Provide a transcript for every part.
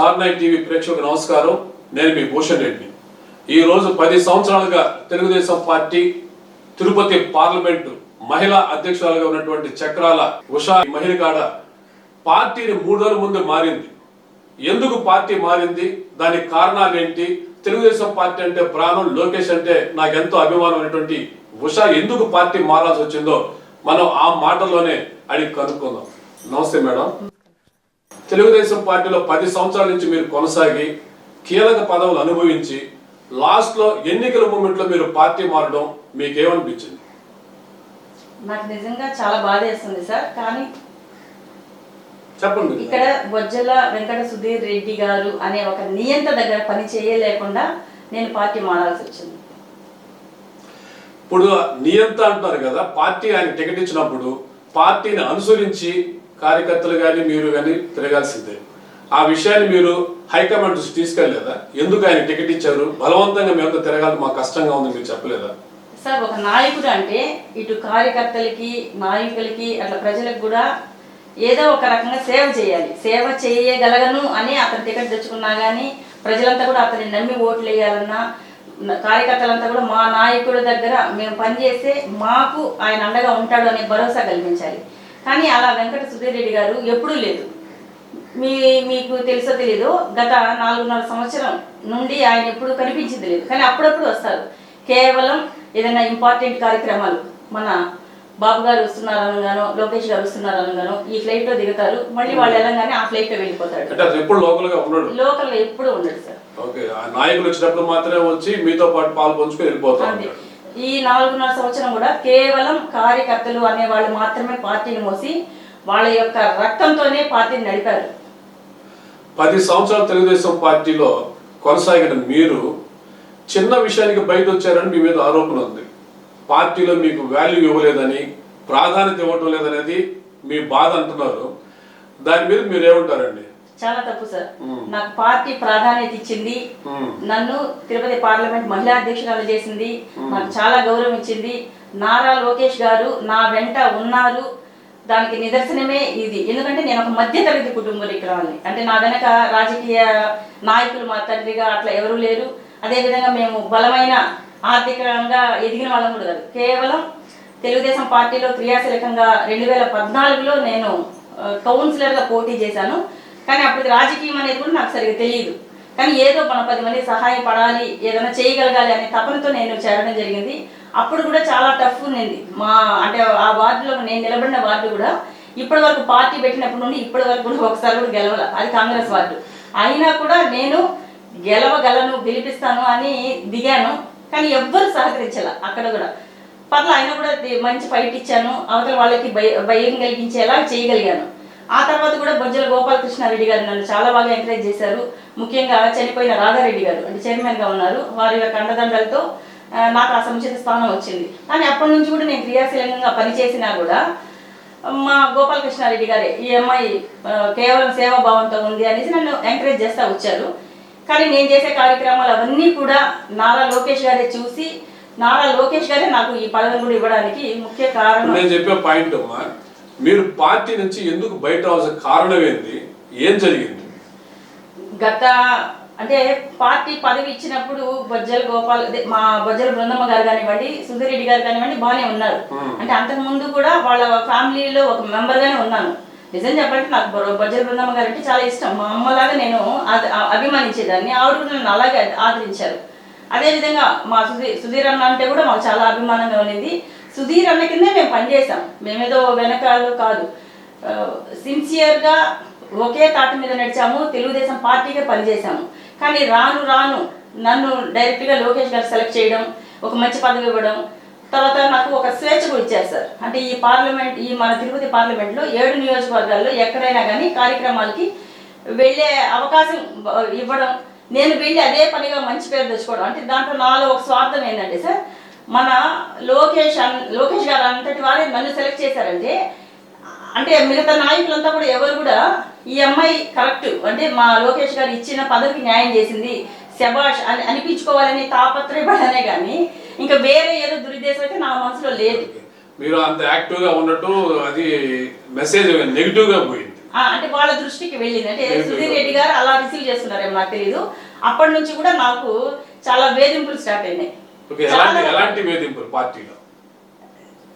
Star night TV ప్రేక్షకులకు నమస్కారం. నేను మీ భూషణ్ రెడ్డి. ఈ రోజు పది సంవత్సరాలుగా తెలుగుదేశం పార్టీ తిరుపతి పార్లమెంటు మహిళా అధ్యక్షురాలుగా ఉన్నటువంటి చక్రాల ఉషా మహిళ కాడ పార్టీని మూడు రోజుల ముందు మారింది. ఎందుకు పార్టీ మారింది? దానికి కారణాలు ఏంటి? తెలుగుదేశం పార్టీ అంటే ప్రాణం లోకేష్ అంటే నాకు ఎంతో అభిమానం అనేటువంటి ఉషా ఎందుకు పార్టీ మారాల్సి వచ్చిందో మనం ఆ మాటల్లోనే అడిగి కనుక్కుందాం. నమస్తే మేడం. తెలుగుదేశం పార్టీలో పది సంవత్సరాల నుంచి మీరు కొనసాగి కీలక పదవులు అనుభవించి లాస్ట్లో ఎన్నికల మూమెంట్లో మీరు పార్టీ మారడం మీకేమనిపించింది? నాకు నిజంగా చాలా బాధ వేస్తుంది సార్ కానీ చెప్పండి. ఇక్కడ బొజ్జల వెంకట సుధీర్ రెడ్డి గారు అనే ఒక నియంత దగ్గర పని చేయలేకుండా నేను పార్టీ మారాల్సి వచ్చింది. ఇప్పుడు నియంత అంటున్నారు కదా పార్టీ ఆయన టికెట్ ఇచ్చినప్పుడు పార్టీని అనుసరించి కార్యకర్తలు కానీ మీరు కానీ తిరగాల్సిందే. ఆ విషయాన్ని మీరు హైకమాండ్ దృష్టి తీసుకెళ్ళలేదా ఎందుకు ఆయన టికెట్ ఇచ్చారు? బలవంతంగా మేము తిరగాలి మాకు కష్టంగా ఉంది మీరు చెప్పలేదా? సార్ ఒక నాయకుడు అంటే ఇటు కార్యకర్తలకి నాయకులకి అట్లా ప్రజలకు కూడా ఏదో ఒక రకంగా సేవ చేయాలి. సేవ చేయగలగను అని అతను టికెట్ తెచ్చుకున్నా కానీ ప్రజలంతా కూడా అతన్ని నమ్మి ఓట్లు వేయాలన్నా కార్యకర్తలంతా కూడా మా నాయకుడి దగ్గర మేము పనిచేస్తే మాకు ఆయన అండగా ఉంటాడు అనే భరోసా కల్పించాలి. కానీ అలా వెంకట సుధీర్ రెడ్డి గారు ఎప్పుడూ లేదు. మీ మీకు తెలుసో తెలీదు గత నాలుగున్నర సంవత్సరం నుండి ఆయన ఎప్పుడు కనిపించింది లేదు. కానీ అప్పుడప్పుడు వస్తారు. కేవలం ఏదైనా ఇంపార్టెంట్ కార్యక్రమాలు. మన బాబు గారు వస్తున్నారు అనగానో లోకేష్ గారు వస్తున్నారు అనగానో ఈ ఫ్లైట్లో దిగుతారు. మళ్ళీ వాళ్ళు వెళ్ళంగానే ఆ ఫ్లైట్లో ఎప్పుడు లోకల్గా ఉన్నాడు లోకల్ ఎప్పుడు ఉండడు సార్. ఓకే. నాయకులు వచ్చినప్పుడు మాత్రమే వచ్చి మీతో పాటు పాలు పంచుకొని వెళ్ళిపోతా అంతే. ఉంటాడు ఈ నాలుగున్నర సంవత్సరం కూడా కేవలం కార్యకర్తలు అనే వాళ్ళు మాత్రమే పార్టీని మోసి వాళ్ళ యొక్క రక్తంతోనే పార్టీని నడిపారు. పది సంవత్సరాలు తెలుగుదేశం పార్టీలో కొనసాగిన మీరు చిన్న విషయానికి బయట వచ్చారని మీ మీద ఆరోపణ ఉంది. పార్టీలో మీకు వాల్యూ ఇవ్వలేదని ప్రాధాన్యత ఇవ్వటం లేదనేది మీ బాధ అంటున్నారు. దాని మీద మీరు ఏమంటారండి చాలా తప్పు సార్ నాకు పార్టీ ప్రాధాన్యత ఇచ్చింది. నన్ను తిరుపతి పార్లమెంట్ మహిళా అధ్యక్షురాలు చేసింది. నాకు చాలా గౌరవం ఇచ్చింది. నారా లోకేష్ గారు నా వెంట ఉన్నారు. దానికి నిదర్శనమే ఇది. ఎందుకంటే నేను ఒక మధ్యతరగతి కుటుంబీకురాలని అంటే నా వెనక రాజకీయ నాయకులు మా తండ్రిగా అట్లా ఎవరు లేరు. అదేవిధంగా మేము బలమైన ఆర్థికంగా ఎదిగిన వాళ్ళం కూడా కాదు. కేవలం తెలుగుదేశం పార్టీలో క్రియాశీలకంగా రెండు వేల పద్నాలుగులో నేను కౌన్సిలర్గా పోటీ చేశాను. కానీ అప్పుడు రాజకీయం అనేది కూడా నాకు సరిగ్గా తెలియదు కానీ ఏదో మన పది మంది సహాయపడాలి ఏదైనా చేయగలగాలి అనే తపనతో నేను చేరడం జరిగింది. అప్పుడు కూడా చాలా టఫ్ ఉన్నింది మా అంటే ఆ వార్డులో నేను నిలబడిన వార్డు కూడా ఇప్పటి వరకు పార్టీ పెట్టినప్పటి నుండి ఇప్పటి వరకు కూడా ఒకసారి కూడా గెలవల. అది కాంగ్రెస్ వార్డు. అయినా కూడా నేను గెలవగలను గెలిపిస్తాను అని దిగాను. కానీ ఎవ్వరు సహకరించాల అక్కడ కూడా. పర్ల అయినా కూడా మంచి ఫైట్ ఇచ్చాను. అవతల వాళ్ళకి భయ భయం కలిగించేలా చేయగలిగాను. ఆ తర్వాత కూడా బొజ్జల గోపాలకృష్ణారెడ్డి గారు నన్ను చాలా బాగా ఎంకరేజ్ చేశారు. ముఖ్యంగా చనిపోయిన రాధారెడ్డి గారు అంటే చైర్మన్గా ఉన్నారు. వారి యొక్క అండదండలతో నాకు ఆ సముచిత స్థానం వచ్చింది. కానీ అప్పటి నుంచి కూడా నేను క్రియాశీలంగా పనిచేసినా కూడా మా గోపాలకృష్ణారెడ్డి గారే ఈ అమ్మాయి కేవలం సేవాభావంతో ఉంది అనేసి నన్ను ఎంకరేజ్ చేస్తూ వచ్చారు. కానీ నేను చేసే కార్యక్రమాలు అవన్నీ కూడా నారా లోకేష్ గారే చూసి నారా లోకేష్ గారే నాకు ఈ పదవిని కూడా ఇవ్వడానికి ముఖ్య కారణం. నేను చెప్పే పాయింట్ మీరు పార్టీ నుంచి ఎందుకు బయట రావాల్సిన కారణం ఏంది? ఏం జరిగింది? గత అంటే పార్టీ పదవి ఇచ్చినప్పుడు బొజ్జల గోపాల్ అదే మా బొజ్జల బృందమ్మ గారు కానివ్వండి సుధీర్ రెడ్డి గారు కానివ్వండి బాగానే ఉన్నారు. అంటే అంతకు ముందు కూడా వాళ్ళ ఫ్యామిలీలో ఒక మెంబర్ గానే ఉన్నాను. నిజం చెప్పాలంటే నాకు బొజ్జల బృందమ్మ గారు అంటే చాలా ఇష్టం. మా అమ్మలాగా నేను అభిమానించేదాన్ని. ఆవిడ కూడా నన్ను అలాగే ఆదరించారు. అదేవిధంగా మా సుధీర్ సుధీర్ అన్న అంటే కూడా మాకు చాలా అభిమానంగా ఉండేది సుధీర్ అన్న కిందే మేము పనిచేసాం మేమేదో వెనకాల కాదు. సిన్సియర్గా ఒకే తాట మీద నడిచాము తెలుగుదేశం పార్టీగా పనిచేశాము. కానీ రాను రాను నన్ను డైరెక్ట్గా లోకేష్ గారు సెలెక్ట్ చేయడం ఒక మంచి పదవి ఇవ్వడం తర్వాత నాకు ఒక స్వేచ్ఛ ఇచ్చారు సార్. అంటే ఈ పార్లమెంట్ ఈ మన తిరుపతి పార్లమెంట్లో ఏడు నియోజకవర్గాల్లో ఎక్కడైనా కానీ కార్యక్రమాలకి వెళ్ళే అవకాశం ఇవ్వడం నేను వెళ్ళి అదే పనిగా మంచి పేరు తెచ్చుకోవడం అంటే దాంట్లో నాలో ఒక స్వార్థం ఏంటంటే సార్ మన లోకేష్ లోకేష్ గారు అంతటి వారే నన్ను సెలెక్ట్ చేశారంటే అంటే మిగతా నాయకులంతా కూడా ఎవరు కూడా ఈ అమ్మాయి కరెక్ట్ అంటే మా లోకేష్ గారు ఇచ్చిన పదవికి న్యాయం చేసింది శబాష్ అని అనిపించుకోవాలని తాపత్రయపడనే కానీ ఇంకా వేరే ఏదో దురుద్దేశం అయితే నా మనసులో లేదు. మీరు అంత యాక్టివ్గా ఉన్నట్టు అది మెసేజ్ నెగిటివ్గా పోయింది. అంటే వాళ్ళ దృష్టికి వెళ్ళింది. అంటే. సుధీర్ రెడ్డి గారు అలా రిసీవ్ చేస్తున్నారేమో నాకు తెలియదు అప్పటి నుంచి కూడా నాకు చాలా వేధింపులు స్టార్ట్ అయినాయి. ఓకే ఎలాంటి చాలా- ఎలాంటి వేధింపులు పార్టీలో?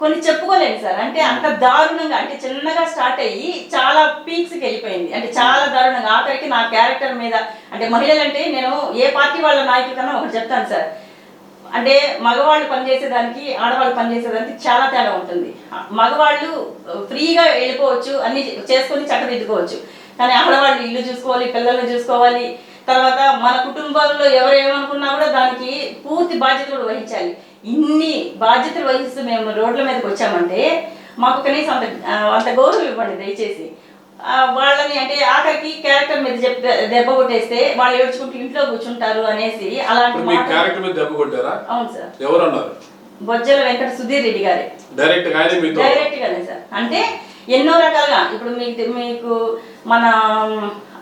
కొన్ని చెప్పుకోలేను సార్. అంటే అంత దారుణంగా అంటే చిన్నగా స్టార్ట్ అయ్యి చాలా పీక్స్కి వెళ్ళిపోయింది. అంటే చాలా దారుణంగా. ఆఖరికి నా క్యారెక్టర్ మీద అంటే మహిళలంటే నేను ఏ పార్టీ వాళ్ళ నాయకుల కన్నా ఒకటి చెప్తాను సార్. అంటే మగవాళ్ళు పనిచేసేదానికి ఆడవాళ్ళు పనిచేసేదానికి చాలా తేడా ఉంటుంది. మగవాళ్ళు ఫ్రీగా వెళ్ళిపోవచ్చు అన్ని చేసుకొని చక్కదిద్దుకోవచ్చు. కానీ ఆడవాళ్ళు ఇల్లు చూసుకోవాలి పిల్లల్ని చూసుకోవాలి. తర్వాత మన కుటుంబంలో ఎవరు ఏమనుకున్నా కూడా దానికి పూర్తి బాధ్యత కూడా వహించాలి. ఇన్ని బాధ్యతలు వహిస్తూ మేము రోడ్ల మీదకి వచ్చామంటే మాకు కనీసం అంత అంత గౌరవం ఇవ్వండి దయచేసి. వాళ్ళని అంటే ఆఖరికి క్యారెక్టర్ మీద చెప్ దెబ్బ కొట్టేస్తే వాళ్ళు ఏడ్చుకుంటూ ఇంట్లో కూర్చుంటారు అనేసి అలాంటి క్యారెక్టర్ మీద దెబ్బ కొట్టారా? అవును సార్. ఎవరు అన్నారు బొజ్జల వెంకట సుధీర్ రెడ్డి గారే. డైరెక్ట్ డైరెక్ట్ గానే సార్. అంటే ఎన్నో రకాలుగా. ఇప్పుడు మీకు మీకు మన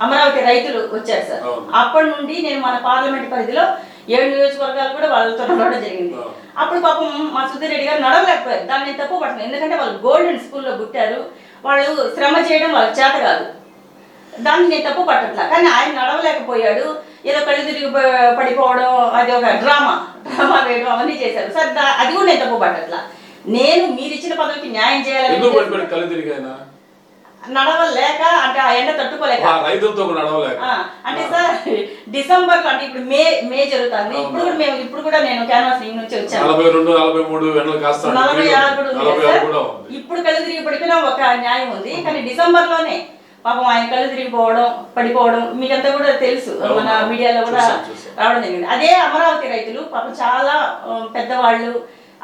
అమరావతి రైతులు వచ్చారు సార్. అప్పటి నుండి నేను మన పార్లమెంట్ పరిధిలో ఏడు నియోజకవర్గాలు కూడా వాళ్ళతో నడవడం జరిగింది. అప్పుడు పాపం మా సుధీర్ రెడ్డి గారు నడవలేకపోయారు. దాన్ని నేను తప్పు పడుతున్నాను ఎందుకంటే వాళ్ళు గోల్డెన్ స్కూల్లో పుట్టారు. వాళ్ళు శ్రమ చేయడం వాళ్ళకి చేత కాదు. దాన్ని నేను తప్పు పట్టట్లా. కానీ ఆయన నడవలేకపోయాడు. ఏదో కళ్ళు తిరిగి పడిపోవడం అది ఒక డ్రామా. డ్రామా వేయడం అవన్నీ చేశారు. సార్ అది కూడా నేను తప్పు పట్టట్లా. నేను మీరు ఇచ్చిన పదవికి న్యాయం చేయాలని కళ్ళు తిరిగాయన నడవలేక అంటే ఆ ఎండ తట్టుకోలేక. రైతులతో నడవలేక. అంటే సార్ డిసెంబర్లో అంటే ఇప్పుడు మే మే జరుగుతుంది. ఇప్పుడు కూడా మేము ఇప్పుడు కూడా నేను క్యాన్వాస్ నుంచి వచ్చాను. నలభై రెండు నలభై మూడు నలభై ఆరు కూడా ఇప్పుడు కళ్ళు తిరిగి పడిపోయినా ఒక న్యాయం ఉంది. కానీ డిసెంబర్లోనే పాపం ఆయన కళ్ళు తిరిగిపోవడం పడిపోవడం మీకంతా కూడా తెలుసు. మన మీడియాలో కూడా. రావడం జరిగింది. అదే అమరావతి రైతులు పాపం చాలా పెద్దవాళ్ళు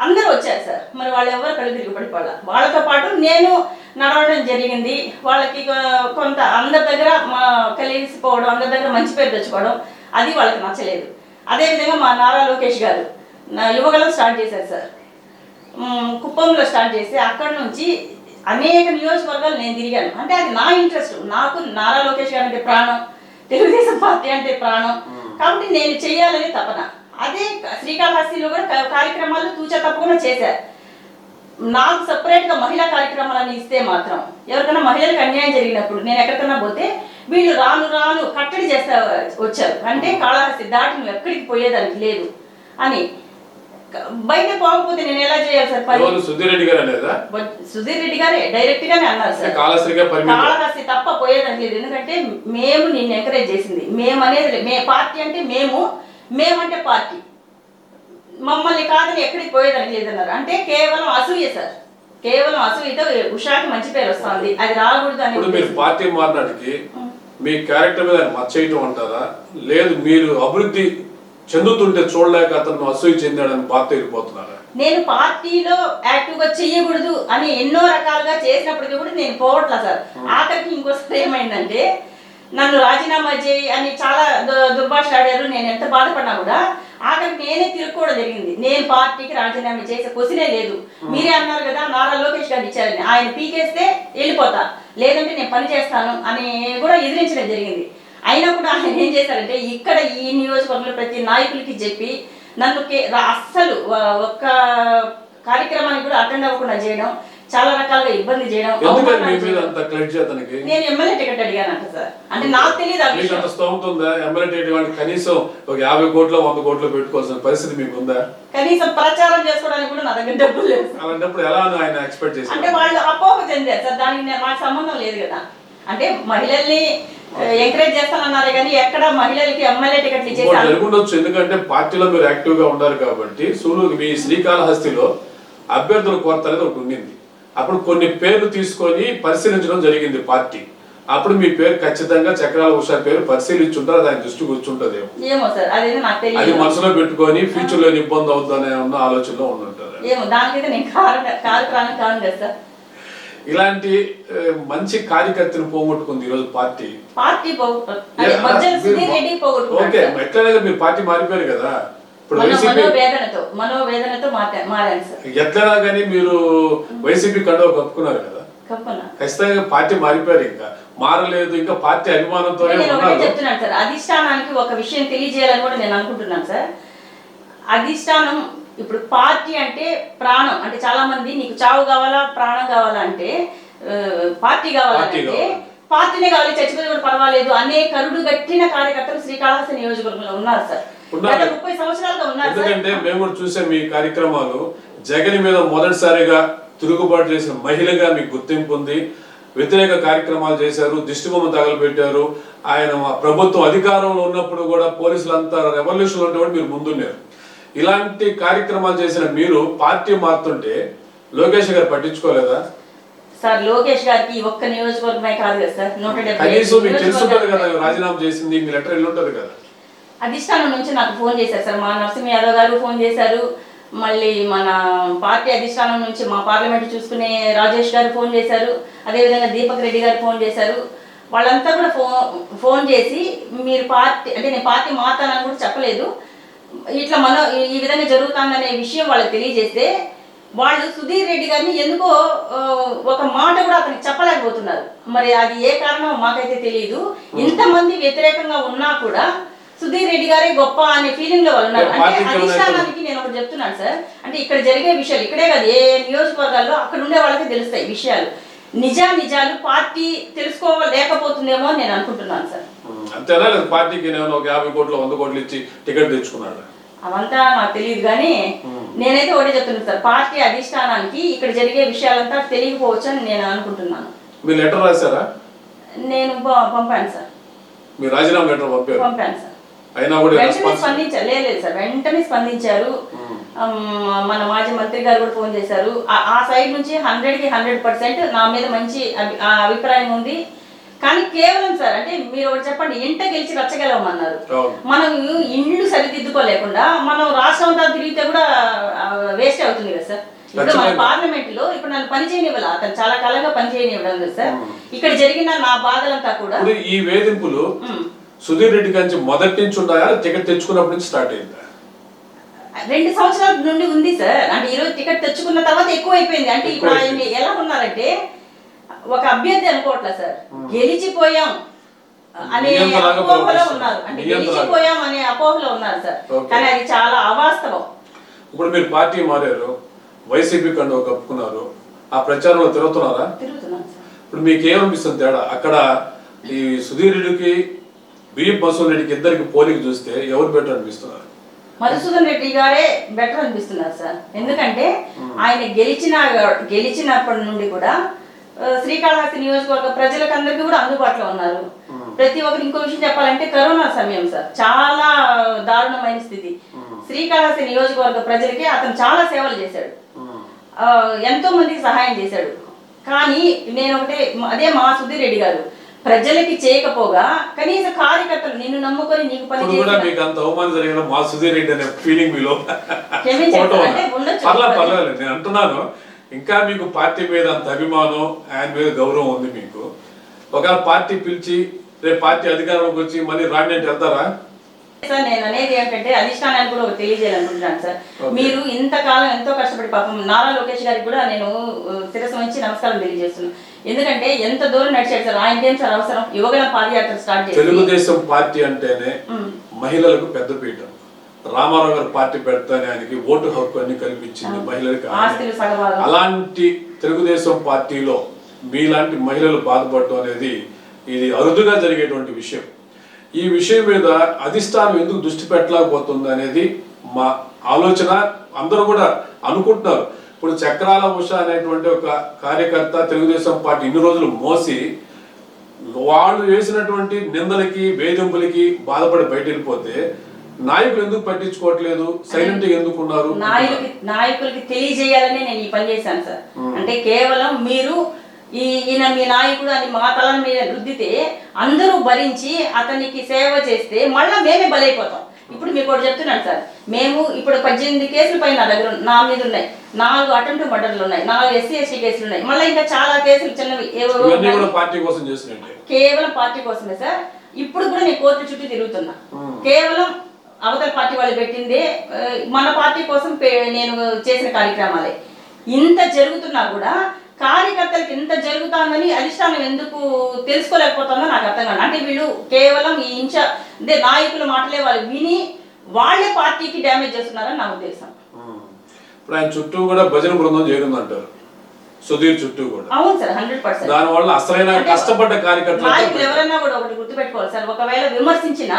అందరూ వచ్చారు సార్. మరి వాళ్ళు ఎవరు కళ్ళు తిరిగి పడిపోవాల వాళ్ళతో పాటు నేను నడవడం జరిగింది. వాళ్ళకి కొంత అందరి దగ్గర మా కలిసిపోవడం అందరి దగ్గర మంచి పేరు తెచ్చుకోవడం అది వాళ్ళకి నచ్చలేదు. అదేవిధంగా మా నారా లోకేష్ గారు యువగలం స్టార్ట్ చేశారు సార్. కుప్పంలో స్టార్ట్ చేసి అక్కడ నుంచి అనేక నియోజకవర్గాలు నేను తిరిగాను. అంటే అది నా ఇంట్రెస్ట్ నాకు నారా లోకేష్ గారు అంటే ప్రాణం తెలుగుదేశం పార్టీ అంటే ప్రాణం. కాబట్టి నేను చేయాలని తపన. అదే శ్రీకాళహస్తిలో కూడా కార్యక్రమాలు తూచా తప్పకుండా చేశారు. నాకు separate గా మహిళా కార్యక్రమాలని ఇస్తే మాత్రం ఎవరికైనా మహిళలకు అన్యాయం జరిగినప్పుడు నేను ఎక్కడికైనా పోతే వీళ్ళు రాను రాను కట్టడి చేస్తా వచ్చారు. అంటే కాళహస్తి దాటి నువ్వు ఎక్కడికి పోయేదానికి లేదు అని. బయట పోకపోతే నేను ఎలా చేయాలి సార్ పని? సుధీర్ రెడ్డి గారు లేదా సుధీర్ రెడ్డి గారే డైరెక్ట్ గానే అన్నారు సార్. కాళహస్తి తప్ప పోయేదానికి లేదు. ఎందుకంటే మేము నిన్ను ఎంకరేజ్ చేసింది. మేము అనేది మే పార్టీ అంటే మేము మేమంటే పార్టీ. మమ్మల్ని కాదని ఎక్కడికి పోయేదానికి లేదన్నారు. అంటే కేవలం అసూయ సార్. కేవలం అసూయతో ఉషాకి మంచి పేరు వస్తుంది. అది రాకూడదు అని మీరు పార్టీ మారినాటికి మీ క్యారెక్టర్ మీద ఆయన మచ్చ చేయటం అంటారా? లేదు మీరు అభివృద్ధి చెందుతుంటే చూడలేక అతను అసూయ చెందాడని బాధ వెళ్ళిపోతున్నారా నేను పార్టీలో యాక్టివ్గా చెయ్యకూడదు అని ఎన్నో రకాలుగా చేసినప్పటికీ కూడా నేను పోవట్లా సార్. ఆఖరికి ఇంకోసారి ఏమైందంటే నన్ను రాజీనామా చేయి అని చాలా దుర్భాష ఆడారు నేను ఎంత బాధపడినా కూడా ఆఖరికి నేనే తిరుక్కోవడం జరిగింది. నేను పార్టీకి రాజీనామా చేసే క్వశ్చనే లేదు. మీరే అన్నారు కదా నారా లోకేష్ గారు ఇచ్చారని. ఆయన పీకేస్తే వెళ్ళిపోతా. లేదంటే నేను పని చేస్తాను అని కూడా ఎదిరించడం జరిగింది. అయినా కూడా ఆయన ఏం చేశారంటే ఇక్కడ ఈ నియోజకవర్గంలో ప్రతి నాయకులకి చెప్పి నన్ను అస్సలు ఒక్క కార్యక్రమానికి కూడా అటెండ్ అవ్వకుండా చేయడం చాలా రకాలుగా ఇబ్బంది చేయడం నేను ఎమ్మెల్యే టికెట్ అడిగానంట సార్. అంటే నాకు తెలియదు ఆ మీకు విషయం. స్తోమత ఉందా? ఎమ్మెల్యే కనీసం ఒక యాభై కోట్లు వంద కోట్లు పెట్టుకోవాల్సిన పరిస్థితి మీకు ఉందా? కనీసం ప్రచారం చేసుకోవడానికి కూడా నా దగ్గర డబ్బులు సార్. అలాంటప్పుడు ఎలా ఆయన ఎక్స్పెక్ట్ అంటే చేశారు వాళ్ళు అపోహ చెందారు సార్. దానికి నాకు సంబంధం లేదు కదా. అంటే మహిళల్ని ఎంకరేజ్ చేస్తానన్నారు కానీ ఎక్కడ మహిళలకి ఎమ్మెల్యే ఇంకోటి ఇచ్చేసి జరుగుండొచ్చు. ఎందుకంటే పార్టీలో మీరు యాక్టివ్గా ఉన్నారు కాబట్టి సూలు మీ శ్రీకాళహస్తిలో అభ్యర్థుల కొరత అనేది ఒకటి ఉండింది. అప్పుడు కొన్ని పేర్లు తీసుకొని పరిశీలించడం జరిగింది పార్టీ. అప్పుడు మీ పేరు ఖచ్చితంగా చక్రాల ఉషా పేరు పరిశీలించుంటారు దాని దృష్టి నాకు అది మనసులో పెట్టుకొని ఫ్యూచర్లో ఇబ్బంది అవుతుందనే ఉన్న ఆలోచనలో ఉండుంటారు. ఇలాంటి మంచి కార్యకర్తను పోగొట్టుకుంది ఈరోజు పార్టీ. పార్టీ రెడ్డి ఓకే ఎట్లయినా మీరు పార్టీ మారిపోయారు కదా. ఇప్పుడు మనో వైసీపీ మనోవేదనతో మనోవేదనతో మాట్లా మారాను సార్. ఎట్లయినా కానీ మీరు వైసీపీ కండువ కప్పుకున్నారు కదా? ఖచ్చితంగా పార్టీ మారిపోయారు ఇంకా. మారలేదు ఇంకా పార్టీ ఉన్నారు. చెప్తున్నాను సార్ అధిష్టానానికి ఒక విషయం తెలియజేయాలని కూడా నేను అనుకుంటున్నాను సార్. అధిష్టానం ఇప్పుడు పార్టీ అంటే ప్రాణం. అంటే చాలా మంది నీకు చావు కావాలా ప్రాణం కావాలా అంటే పార్టీ కావాలంటే పార్టీ కావాలి. పార్టీనే కావాలి చచ్చిపోతే కూడా పర్వాలేదు అనే కరుడు గట్టిన కార్యకర్తలు శ్రీకాళహస్తి నియోజకవర్గంలో ఉన్నారు సార్. ఎందుకంటే మేము కూడా చూసే మీ కార్యక్రమాలు. జగన్ మీద మొదటిసారిగా తిరుగుబాటు చేసిన మహిళగా మీకు గుర్తింపు ఉంది. వ్యతిరేక కార్యక్రమాలు చేశారు దిష్టిబొమ్మ తగలబెట్టారు. ఆయన ప్రభుత్వం అధికారంలో ఉన్నప్పుడు కూడా పోలీసులంతా రెవల్యూషన్ ఉన్నటువంటి మీరు ముందున్నారు. ఇలాంటి కార్యక్రమాలు చేసిన మీరు పార్టీ మారుతుంటే లోకేష్ గారు పట్టించుకోలేదా? సార్ లోకేష్ గారికి ఒక్క నియోజకవర్గమే కాదు కదా సార్. నూట డెబ్బై కనీసం మీకు కదా రాజీనామా చేసింది మీ లెటర్ వెళ్ళి ఉంటది కదా. అధిష్టానం నుంచి నాకు ఫోన్ చేశారు సార్. మా నరసింహ యాదవ్ గారు ఫోన్ చేశారు. మళ్ళీ మన పార్టీ అధిష్టానం నుంచి మా పార్లమెంట్ చూసుకునే రాజేష్ గారు ఫోన్ చేశారు. అదేవిధంగా దీపక్ రెడ్డి గారు ఫోన్ చేశారు. వాళ్ళంతా కూడా ఫోన్ ఫోన్ చేసి మీరు పార్టీ అంటే నేను పార్టీ మారుతానని కూడా చెప్పలేదు. ఇట్లా మన ఈ- విధంగా జరుగుతుందనే విషయం వాళ్ళకి తెలియజేస్తే వాళ్ళు సుధీర్ రెడ్డి గారిని ఎందుకో ఒక మాట కూడా అతనికి చెప్పలేకపోతున్నారు. మరి అది ఏ కారణం మాకైతే తెలియదు ఇంతమంది వ్యతిరేకంగా ఉన్నా కూడా సుధీర్ రెడ్డి గారే గొప్ప అనే ఫీలింగ్లో వాళ్ళు ఉన్నారు. అంటే అధిష్టానానికి నేను ఒకటి చెప్తున్నాను సార్. అంటే ఇక్కడ జరిగే విషయాలు ఇక్కడే కాదు ఏ నియోజకవర్గాల్లో అక్కడ ఉండే వాళ్ళకి తెలుస్తాయి విషయాలు. నిజా నిజాలు పార్టీ తెలుసుకోలేకపోతుందేమో నేను అనుకుంటున్నాను సార్. ఉమ్, అంతేనా లేదు పార్టీకి నేను ఒక యాభై కోట్లు వంద కోట్లు ఇచ్చి టికెట్ తెచ్చుకున్నాడు. అవంతా నాకు తెలియదు కానీ నేనైతే ఒకటే చెప్తున్నాను సార్. పార్టీ అధిష్టానానికి ఇక్కడ జరిగే విషయాలంతా తెలియకపోవచ్చు అని నేను అనుకుంటున్నాను. మీరు లెటర్ రాశారా? నేను పంపాను సార్. మీరు రాజీనామా లెటర్ పంపాను సార్. అయినా కూడా వెంటనే స్పందించారు లేదు సార్ వెంటనే స్పందించారు. అమ్, మన మాజీ మంత్రి గారు కూడా ఫోన్ చేశారు. ఆ- సైడ్ నుంచి హండ్రెడ్కి హండ్రెడ్ పర్సెంట్ నా మీద మంచి అభిప్రాయం ఉంది. కానీ కేవలం సార్ అంటే మీరు ఒకటి చెప్పండి ఇంట గెలిచి రచ్చగలమన్నారు అవును. మనం ఇండ్లు సరిదిద్దుకోలేకుండా మనం రాష్ట్రం అంతా తిరిగితే కూడా వేస్ట్ అవుతుంది కదా సార్. ఇప్పుడు మన. పార్లమెంట్లో ఇప్పుడు నన్ను పని చేయనివ్వాలి అతను చాలా కాలంగా పని చేయనివ్వడం లేదు సార్. ఇక్కడ జరిగిన నా బాధలంతా కూడా ఈ వేధింపులు ఉమ్, సుధీర్ రెడ్డి కంచి మొదటి నుంచి ఉన్నాయా? టికెట్ తెచ్చుకున్నప్పటి నుంచి స్టార్ట్ అయిందా? రెండు సంవత్సరాల నుండి ఉంది సార్. అంటే ఈరోజు టికెట్ తెచ్చుకున్న తర్వాత ఎక్కువ అయిపోయింది అంటే ఇప్పుడు ఆయన ఎలా ఉన్నారంటే ఒక అభ్యర్థి అనుకోవట్లే సార్. గెలిచిపోయాం అనే అపోహలో. ఉన్నారు. అంటే. గెలిచిపోయాం అనే అపోహలో ఉన్నారు సార్. కానీ అది చాలా అవాస్తవం. ఇప్పుడు మీరు పార్టీ మారారు వైసీపీ కండు కప్పుకున్నారు ఆ ప్రచారంలో తిరుగుతున్నారా? ఇప్పుడు మీకు ఏమనిపిస్తుంది తేడా? అక్కడ ఈ సుధీర్ రెడ్డికి బిఎఫ్ బసవన్ రెడ్డికి ఇద్దరికి పోలిక చూస్తే ఎవరు బెటర్ అనిపిస్తున్నారు? మధుసూదన్ రెడ్డి గారే బెటర్ అనిపిస్తున్నారు సార్ ఎందుకంటే ఆయన గెలిచిన గెలిచినప్పటి నుండి కూడా శ్రీకాళహస్తి నియోజకవర్గ ప్రజలకు అందరికీ కూడా అందుబాటులో ఉన్నారు. ప్రతి ఒక్కరు ఇంకో విషయం చెప్పాలంటే కరోనా సమయం సార్ చాలా దారుణమైన స్థితి. శ్రీకాళహస్తి నియోజకవర్గ ప్రజలకి అతను చాలా సేవలు చేశాడు. ఎంతో మందికి సహాయం చేశాడు. కానీ నేను ఒకటే అదే మా సుధీర్ రెడ్డి గారు. ప్రజలకి చేయకపోగా కనీస కార్యకర్తలు నిన్ను నమ్ముకొని నీకు పని కూడా మీకు అంత అవమానం జరిగిన మా సుధీర్ రెడ్డి అనే ఫీలింగ్ మీలో. పర్లేదు పర్లేదు నేను అంటున్నాను. ఇంకా మీకు పార్టీ మీద అంత అభిమానం ఆయన మీద గౌరవం ఉంది మీకు. ఒకవేళ పార్టీ పిలిచి రేపు పార్టీ అధికారంలోకి వచ్చి మళ్ళీ రాండి అంటే వెళ్తారా? సార్ నేను అనేది ఏంటంటే అధిష్టానానికి కూడా తెలియజేయాలనుకుంటున్నాను సార్. మీరు ఇంతకాలం ఎంతో కష్టపడి పాపం నారా లోకేష్ గారికి కూడా నేను శిరస్సు నమస్కారం తెలియజేస్తున్నాను. ఎందుకంటే ఎంత దూరం నడిచాడు సార్ ఆయనకేం సార్ అవసరం? యువగల పాదయాత్ర స్టార్ట్ తెలుగుదేశం పార్టీ అంటేనే. మహిళలకు పెద్దపీట రామారావు గారు పార్టీ పెడతానే ఆయనకి ఓటు హక్కు అన్ని కల్పించింది మహిళలకు అలాంటి తెలుగుదేశం పార్టీలో మీలాంటి మహిళలు బాధపడటం అనేది ఇది అరుదుగా జరిగేటువంటి విషయం. ఈ విషయం మీద అధిష్టానం ఎందుకు దృష్టి పెట్టలేకపోతుంది అనేది మా ఆలోచన. అందరూ కూడా అనుకుంటున్నారు. ఇప్పుడు చక్రాల ఉష అనేటువంటి ఒక కార్యకర్త తెలుగుదేశం పార్టీ ఇన్ని రోజులు మోసి వాళ్ళు వేసినటువంటి నిందలకి వేధింపులకి బాధపడి బయట వెళ్ళిపోతే నాయకులు ఎందుకు పట్టించుకోవట్లేదు? సైలెంట్ ఎందుకు ఉన్నారు నాయకులకి నాయకులకి తెలియజేయాలని నేను ఈ పని చేశాను సార్. అంటే కేవలం మీరు ఈ ఈయన మీ నాయకుడు అని మా తల మీద రుద్దితే అందరూ భరించి అతనికి సేవ చేస్తే మళ్ళా మేమే బలైపోతాం. ఇప్పుడు మీకు ఒకటి చెప్తున్నాను సార్. మేము ఇప్పుడు పద్దెనిమిది కేసులు పైన నా దగ్గర నా మీద ఉన్నాయి. నాలుగు అటెంప్ట్ మర్డర్లు ఉన్నాయి. నాలుగు ఎస్సీ ఎస్టీ కేసులు ఉన్నాయి. మళ్ళీ ఇంకా చాలా కేసులు చిన్నవి కేవలం పార్టీ కోసమే సార్. ఇప్పుడు కూడా నేను కోర్టు చుట్టూ తిరుగుతున్నా. కేవలం అవతల పార్టీ వాళ్ళు పెట్టిందే మన పార్టీ కోసం నేను చేసిన కార్యక్రమాలే. ఇంత జరుగుతున్నా కూడా కార్యకర్తలకు ఇంత జరుగుతుందని అధిష్టానం ఎందుకు తెలుసుకోలేకపోతుందో నాకు అర్థం కాదు. అంటే వీళ్ళు కేవలం ఈ ఇంచ అంటే నాయకుల మాటలే వాళ్ళు విని వాళ్ళే పార్టీకి డ్యామేజ్ చేస్తున్నారని నా ఉద్దేశం. ఇప్పుడు ఆయన చుట్టూ కూడా భజన బృందం చేరిందంటారు సుధీర్ చుట్టూ కూడా. అవును సార్ హండ్రెడ్ పర్సెంట్. దానివల్ల అసలైన కష్టపడ్డ కార్యకర్తలు నాయకులు ఎవరైనా కూడా ఒకటి గుర్తుపెట్టుకోవాలి సార్. ఒకవేళ విమర్శించినా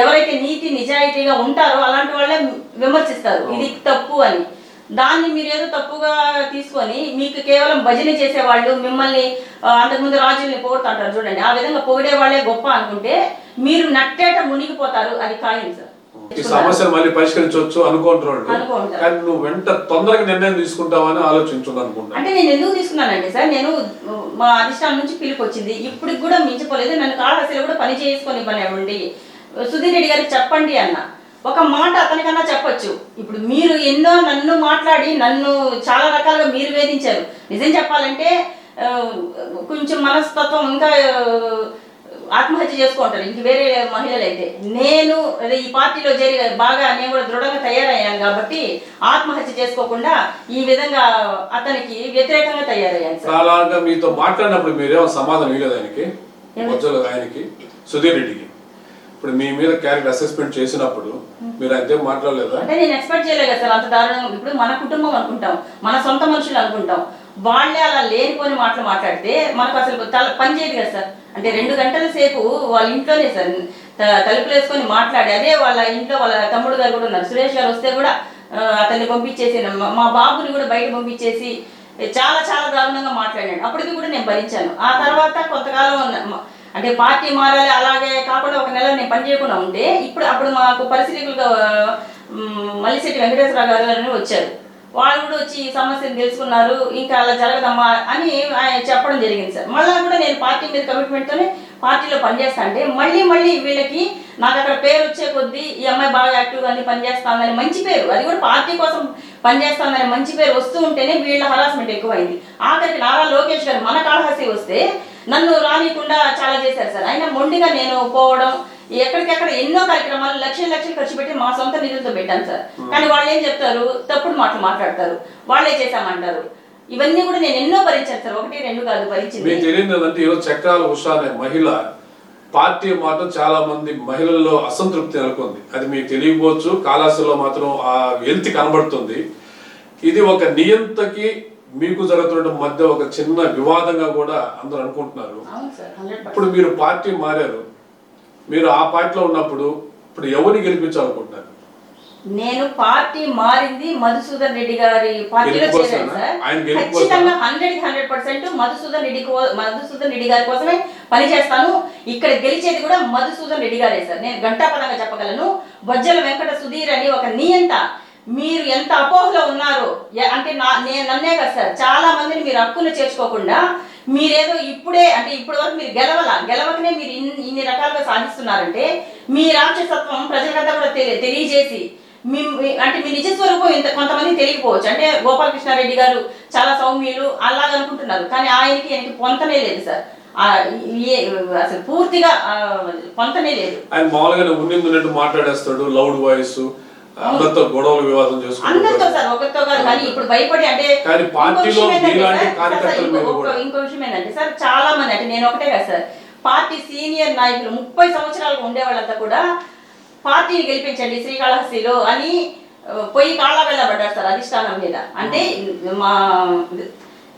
ఎవరైతే నీతి నిజాయితీగా ఉంటారో అలాంటి వాళ్ళే విమర్శిస్తారు. ఇది తప్పు అని. దాన్ని మీరు ఏదో తప్పుగా తీసుకొని మీకు కేవలం భజన చేసేవాళ్ళు మిమ్మల్ని అంతకుముందు రాజుల్ని పొగుడుతుంటారు చూడండి. ఆ విధంగా పొగిడే వాళ్ళే గొప్ప అనుకుంటే మీరు నట్టేట మునిగిపోతారు. అది ఖాయం సార్. ఈ సమస్యను మళ్ళీ పరిష్కరించవచ్చు అనుకుంటున్నాడు. కానీ నువ్వు వెంట తొందరగా నిర్ణయం తీసుకుంటావని ఆలోచించున్నాను అనుకుంటా అంటే నేను ఎందుకు తీసుకున్నానండి సార్? నేను మా అధిష్టానం నుంచి పిలుపు వచ్చింది ఇప్పటికి కూడా మించిపోలేదు. నన్ను కాళహస్తిలో కూడా పని చేసుకొని ఇవ్వనివ్వండి. సుధీర్ రెడ్డి గారికి చెప్పండి అన్న. ఒక మాట అతనికన్నా చెప్పొచ్చు. ఇప్పుడు మీరు ఎన్నో నన్ను మాట్లాడి నన్ను చాలా రకాలుగా మీరు వేధించారు. నిజం చెప్పాలంటే కొంచెం మనస్తత్వం ఇంకా ఆత్మహత్య చేసుకుంటారు. ఇంక వేరే మహిళలు అయితే నేను అదే ఈ పార్టీలో చేరి బాగా నేను కూడా దృఢంగా తయారయ్యాను కాబట్టి ఆత్మహత్య చేసుకోకుండా ఈ విధంగా అతనికి వ్యతిరేకంగా తయారయ్యాను మీతో మాట్లాడినప్పుడు మీరేమో సమాధానం ఇవ్వలేదు ఆయనకి మధ్యలో ఆయనకి సుధీర్ రెడ్డికి. ఇప్పుడు మీ మీద క్యారెక్టర్ అసెస్మెంట్ చేసినప్పుడు మీరు ఆయనతో మాట్లాడలేదా? అంటే నేను ఎక్స్పెక్ట్ చేయలేదు కదా సార్ అంత దారుణంగా ఇప్పుడు మన కుటుంబం అనుకుంటాం మన సొంత మనుషులు అనుకుంటాం. వాళ్ళే అలా లేనిపోని మాటలు మాట్లాడితే మనకు అసలు తల పని చేయదు కదా సార్. అంటే రెండు గంటల సేపు వాళ్ళ ఇంట్లోనే సార్ తలుపులు వేసుకొని మాట్లాడి అదే వాళ్ళ ఇంట్లో వాళ్ళ తమ్ముడు గారు కూడా ఉన్నారు. సురేష్ గారు వస్తే కూడా అతన్ని పంపించేసి మా- బాబుని కూడా బయట పంపించేసి చాలా చాలా దారుణంగా మాట్లాడాడు అప్పటికి కూడా నేను భరించాను. ఆ తర్వాత కొంతకాలం ఉన్న- అంటే పార్టీ మారాలి అలాగే కాకుండా ఒక నెల నేను పని చేయకుండా ఉంటే ఇప్పుడు అప్పుడు మాకు పరిశీలకులుగా మల్లిశెట్టి వెంకటేశ్వర గారు అని వచ్చారు. వాళ్ళు కూడా వచ్చి ఈ సమస్యను తెలుసుకున్నారు ఇంకా అలా జరగదమ్మా అని ఆయన చెప్పడం జరిగింది సార్. మళ్ళీ కూడా నేను పార్టీ మీద కమిట్మెంట్తోనే పార్టీలో పనిచేస్తా అంటే మళ్ళీ మళ్ళీ వీళ్ళకి నాకు అక్కడ పేరు వచ్చే కొద్దీ ఈ అమ్మాయి బాగా యాక్టివ్గా అన్ని పనిచేస్తాందని మంచి పేరు. అది కూడా పార్టీ కోసం పనిచేస్తాందని మంచి పేరు వస్తూ ఉంటేనే వీళ్ళ హరాస్మెంట్ ఎక్కువైంది. ఆఖరికి నారా లోకేష్ గారు మన కాళహస్తి వస్తే నన్ను రానియకుండా చాలా చేశారు సార్. అయినా మొండిగా నేను పోవడం ఎక్కడికెక్కడ ఎన్నో కార్యక్రమాలు లక్షలు లక్షలు ఖర్చు పెట్టి మా సొంత నిధులతో పెట్టాను సార్. కానీ వాళ్ళు ఏం చెప్తారు? తప్పుడు మాటలు మాట్లాడతారు. వాళ్ళే చేశామంటారు. ఇవన్నీ కూడా నేను ఎన్నో భరించాను సార్ ఒకటి రెండు కాదు భరించింది మీకు తెలియదు ఏంటంటే ఈరోజు చక్రాల ఉషా అనే మహిళ. పార్టీ మాత్రం చాలా మంది మహిళల్లో అసంతృప్తి నెలకొంది. అది మీకు తెలియకపోవచ్చు కాళాసులో మాత్రం ఆ వెల్తి కనబడుతుంది. ఇది ఒక నియంతకి మీకు జరుగుతున్న మధ్య ఒక చిన్న వివాదంగా కూడా అందరూ అనుకుంటున్నారు. ఇప్పుడు మీరు పార్టీ మారారు. మీరు ఆ పార్టీలో ఉన్నప్పుడు ఇప్పుడు ఎవరిని గెలిపించాలనుకుంటున్నారు? నేను పార్టీ మారింది మధుసూదన్ రెడ్డి గారి పార్టీలో చేరాను కోసమా? సార్. ఖచ్చితంగా hundred hundred percent Madhusudan Reddy Madhusudan Reddy గారి కోసమే పనిచేస్తాను. ఇక్కడ గెలిచేది కూడా మధుసూదన్ రెడ్డి గారే సార్. నేను గంటాపదంగా చెప్పగలను. బొజ్జల వెంకట సుధీర్ అని ఒక నియంత. మీరు ఎంత అపోహలో ఉన్నారో అంటే నా నేను నన్నే కదా సార్. చాలా మందిని మీరు హక్కును చేర్చుకోకుండా మీరేదో ఇప్పుడే అంటే ఇప్పటి వరకు మీరు గెలవల? గెలవకనే మీరు ఇన్ని రకాలుగా సాధిస్తున్నారంటే మీ రాక్షసత్వం ప్రజలకంతా కూడా తెలి- తెలియజేసి అంటే మీ నిజ స్వరూపం ఇంత కొంతమంది తెలియకపోవచ్చు. అంటే గోపాలకృష్ణారెడ్డి గారు చాలా సౌమ్యులు అలాగ అనుకుంటున్నారు. కానీ ఆయనకి ఆయనకి పొంతనే లేదు సార్. అసలు పూర్తిగా పొంతనే లేదు. ఆయన మామూలుగానే ఉన్నింది ఉన్నట్టు మాట్లాడేస్తాడు లౌడ్ వాయిస్ అందరితో గొడవలు వివాదం చేసుకుంటాడు అందరితో సార్ ఒకరితో కాదు కానీ ఇప్పుడు భయపడి అంటే కానీ ఇంకో పార్టీలో విషయం ఏంటంటే సార్, ఇంకో- విషయం ఏంటంటే చాలా మంది అంటే నేను ఒకటే కదా సార్ పార్టీ సీనియర్ నాయకులు ముప్పై సంవత్సరాలుగా ఉండే వాళ్ళంతా కూడా పార్టీని గెలిపించండి శ్రీకాళహస్తిలో అని పోయి కాళ్ళ వెళ్ళబడ్డారు సార్ అధిష్టానం మీద. అంటే మా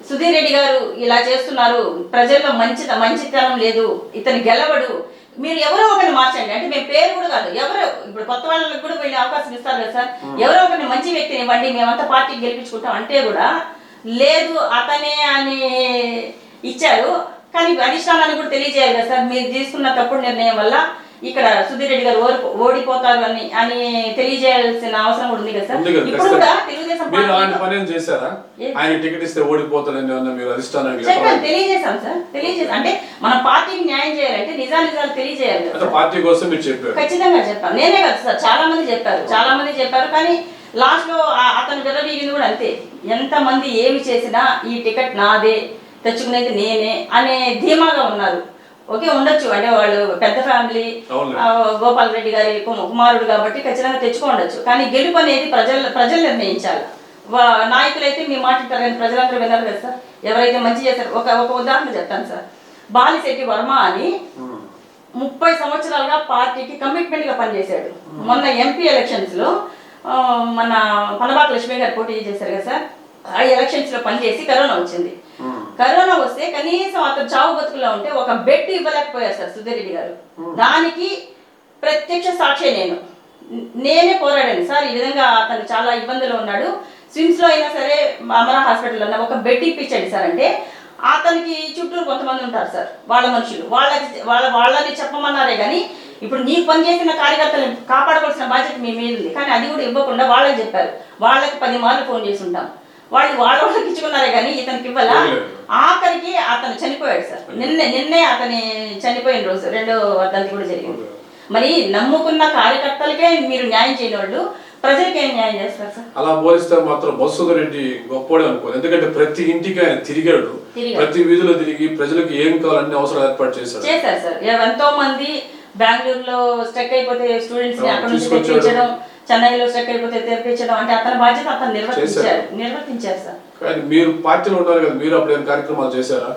సుధీర్ రెడ్డి గారు ఇలా చేస్తున్నారు ప్రజల్లో మంచి మంచితనం లేదు ఇతను గెలవడు. మీరు ఎవరో ఒకరిని మార్చండి. అంటే మేము పేరు కూడా కాదు ఎవరో ఇప్పుడు కొత్త వాళ్ళకి కూడా వెళ్ళే అవకాశం ఇస్తారు కదా సార్. ఎవరో ఒకరిని మంచి వ్యక్తిని ఇవ్వండి మేమంతా పార్టీకి గెలిపించుకుంటాం అంటే కూడా లేదు అతనే అని ఇచ్చారు. కానీ అధిష్టానాన్ని కూడా తెలియజేయాలి కదా సార్ మీరు తీసుకున్న తప్పుడు నిర్ణయం వల్ల ఇక్కడ సుధీర్ రెడ్డి గారు ఓడి- ఓడిపోతారు అని అని తెలియజేయాల్సిన అవసరం కూడా ఉంది కదా సార్? ఇప్పుడు కూడా. తెలుగుదేశం మీరు అలాంటి పని చేశారా? ఆయన టికెట్ ఇస్తే ఓడిపోతాడని ఏమన్నా మీరు అధిష్టానానికి? తెలియజేశాం సార్ తెలియజేసాం అంటే మన పార్టీకి న్యాయం చేయాలంటే నిజా నిజాలు తెలియజేయాలి పార్టీ కోసం మీరు చెప్పారు. ఖచ్చితంగా చెప్పాను నేనే కదా సార్ చాలా మంది చెప్పారు చాలా మంది చెప్పారు. కానీ లాస్ట్లో అతను విర్రవీగింది కూడా అంతే. ఎంత మంది ఏమి చేసినా ఈ టికెట్ నాదే తెచ్చుకునేది నేనే అనే ధీమాగా ఉన్నారు. ఓకే ఉండొచ్చు. అంటే వాళ్ళు పెద్ద ఫ్యామిలీ గోపాల్ రెడ్డి గారి కుమారుడు కాబట్టి ఖచ్చితంగా తెచ్చుకోండొచ్చు కానీ గెలుపు అనేది ప్రజలు ప్రజలు నిర్ణయించాలి. నాయకులైతే మీ మాట వింటారు కానీ ప్రజలందరూ విన్నారు కదా సార్. ఎవరైతే మంచి చేశారు ఒక ఒక ఉదాహరణ చెప్తాను సార్. బాలిశెట్టి వర్మ అని. ముప్పై సంవత్సరాలుగా పార్టీకి కమిట్మెంట్గా పనిచేశాడు మొన్న ఎంపీ ఎలక్షన్స్లో ఆ, మన పనబాక లక్ష్మి గారు పోటీ చేశారు కదా సార్. ఆ ఎలక్షన్స్లో పనిచేసి కరోనా వచ్చింది. కరోనా వస్తే కనీసం అతను చావు బతుకుల్లో ఉంటే ఒక బెడ్ ఇవ్వలేకపోయారు సార్ సుధీర్ రెడ్డి గారు దానికి ప్రత్యక్ష సాక్షి నేను. నేనే పోరాడాను సార్. ఈ విధంగా అతను చాలా ఇబ్బందులు ఉన్నాడు. స్విమ్స్లో అయినా సరే అమరా హాస్పిటల్ అన్న ఒక బెడ్ ఇప్పించండి సార్ అంటే అతనికి చుట్టూరు కొంతమంది ఉంటారు సార్ వాళ్ళ మనుషులు. వాళ్ళకి వాళ్ళ వాళ్ళని చెప్పమన్నారే కానీ ఇప్పుడు నీకు పనిచేసిన కార్యకర్తలను కాపాడవలసిన బాధ్యత మీ మీద ఉంది. కానీ అది కూడా ఇవ్వకుండా వాళ్ళకి చెప్పారు. వాళ్ళకి పది మార్లు ఫోన్ చేసి ఉంటాం. వాళ్ళు వాళ్ళ వాళ్ళకి ఇచ్చుకున్నారే కానీ ఇతనికి ఇవ్వాల? ఆఖరికి అతను చనిపోయాడు సార్. నిన్నే నిన్నే అతని చనిపోయిన రోజు రెండో వర్ధంతి కూడా జరిగింది. మరి నమ్ముకున్న కార్యకర్తలకే మీరు న్యాయం చేయని వాళ్ళు ప్రజలకి ఏం న్యాయం చేస్తారు సార్? అలా పోలిస్తే మాత్రం బస్సు రెడ్డి గొప్పవాడే అనుకోదు ఎందుకంటే ప్రతి ఇంటికి ఆయన తిరిగాడు. ప్రతి వీధిలో తిరిగి ప్రజలకు ఏం కావాలన్నీ అవసరం ఏర్పాటు చేశాడు. చేశారు సార్. ఎంతో మంది బెంగళూరులో స్ట్రక్ అయిపోతే స్టూడెంట్స్ అక్కడ నుంచి. తెప్పించడం చెన్నైలో స్ట్రక్ అయిపోతే తెప్పించడం అంటే అతని బాధ్యత అతను నిర్వర్తించారు. నిర్వర్తించారు సార్. కానీ మీరు పార్టీలో ఉన్నారు కదా మీరు అప్పుడు ఏం కార్యక్రమాలు చేశారా.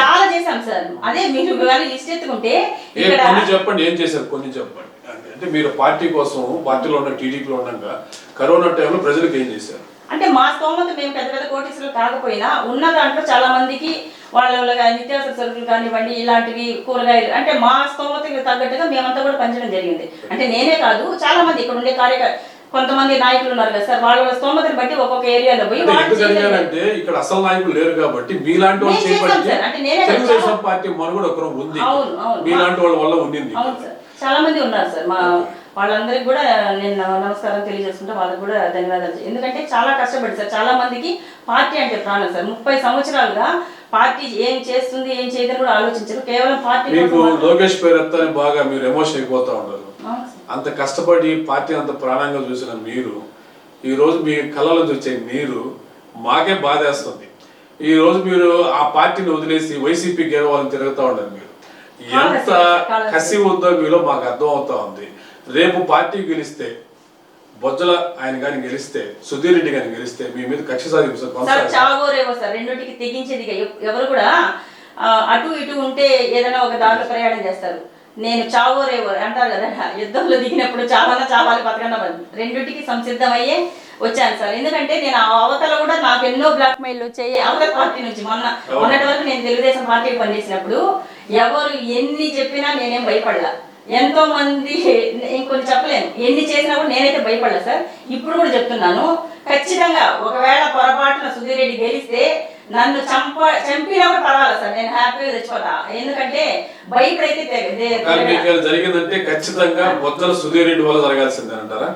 చాలా చేశాం సార్. అదే మీరు లిస్ట్ ఎత్తుకుంటే కొన్ని చెప్పండి ఏం చేశారు కొన్ని చెప్పండి. అంటే- అంటే మీరు పార్టీ కోసం పార్టీలో ఉన్న టీడీపీలో ఉండగా కరోనా టైంలో ప్రజలకు ఏం చేశారు? అంటే మా స్తోమత మేము పెద్ద పెద్ద కోటీసులు కాకపోయినా ఉన్న దాంట్లో చాలా మందికి వాళ్ళ నిత్యావసర సరుకులు కానివ్వండి ఇలాంటివి కూరగాయలు అంటే మా స్తోమతకి తగ్గట్టుగా మేమంతా కూడా పంచడం జరిగింది. అంటే నేనే కాదు చాలా మంది ఇక్కడ ఉండే కార్యకర్త కొంతమంది నాయకులు ఉన్నారు కదా సార్ వాళ్ళ స్తోమతని బట్టి ఒక్కొక్క ఏరియాలో పోయి అంటే ఇక్కడ అసలు నాయకులు లేరు కాబట్టి మీలాంటి తెలుగుదేశం పార్టీ మనుగడ ఒకరు ఉంది. అవును, అవును. మీలాంటి వాళ్ళ వల్ల ఉండింది అవును సార్ చాలా మంది ఉన్నారు సార్ మా వాళ్ళందరికీ కూడా నేను నమ- నమస్కారం తెలియజేసుకుంటా వాళ్ళకి కూడా ధన్యవాదాలు ఎందుకంటే చాలా కష్టపడి సార్ చాలా మందికి పార్టీ అంటే ప్రాణం సార్. ముప్పై సంవత్సరాలుగా పార్టీ ఏం చేస్తుంది ఏం చేయదని కూడా ఆలోచించరు. కేవలం పార్టీ మీకు లోకేష్ పేరు ఎత్తాని బాగా మీరు ఎమోషన్ అయిపోతా సార్. అంత కష్టపడి పార్టీ అంత ప్రాణంగా చూసిన మీరు ఈ రోజు మీ కళ్ళలో వచ్చే మీరు మాకే బాధేస్తుంది. ఈ రోజు మీరు ఆ పార్టీని వదిలేసి వైసీపీ గెలవాలని తిరుగుతా ఉన్నారు మీరు. ఎంత కసి ఉందో మీలో మాకు అర్థం అవుతా ఉంది. రేపు పార్టీ గెలిస్తే బొజ్జల ఆయన కానీ గెలిస్తే సుధీర్ రెడ్డి గారిని గెలిస్తే మీ మీద కక్ష సాధింపు సార్ రెండింటికి తెగించేది ఎవరు కూడా అటు ఇటు ఉంటే ఏదైనా ఒక దారిలో ప్రయాణం చేస్తారు. నేను చావోరేవో అంటారు కదా యుద్ధంలో దిగినప్పుడు చావన చావాలి బతకన్న రెండింటికి సంసిద్ధమయ్యే వచ్చాను సార్. ఎందుకంటే నేను ఆ అవతల కూడా నాకు ఎన్నో బ్లాక్ మెయిల్ వచ్చాయి. అవతల పార్టీ నుంచి మొన్న మొన్నటి వరకు నేను తెలుగుదేశం పార్టీకి పనిచేసినప్పుడు ఎవరు ఎన్ని చెప్పినా నేనేం భయపడలా. ఎంతో మంది ఇంకొన్ని చెప్పలేను. ఎన్ని చేసినా కూడా నేనైతే భయపడలే సార్. ఇప్పుడు కూడా చెప్తున్నాను. ఖచ్చితంగా ఒకవేళ పొరపాటున సుధీర్ రెడ్డి గెలిస్తే నన్ను చంప చంపినా కూడా పర్వాలేదు సార్. నేను హ్యాపీగా తెచ్చిపోతా ఎందుకంటే భయపడైతే జరిగిందంటే ఖచ్చితంగా బొజ్జల సుధీర్ రెడ్డి వల్ల జరగాల్సిందే అంటారా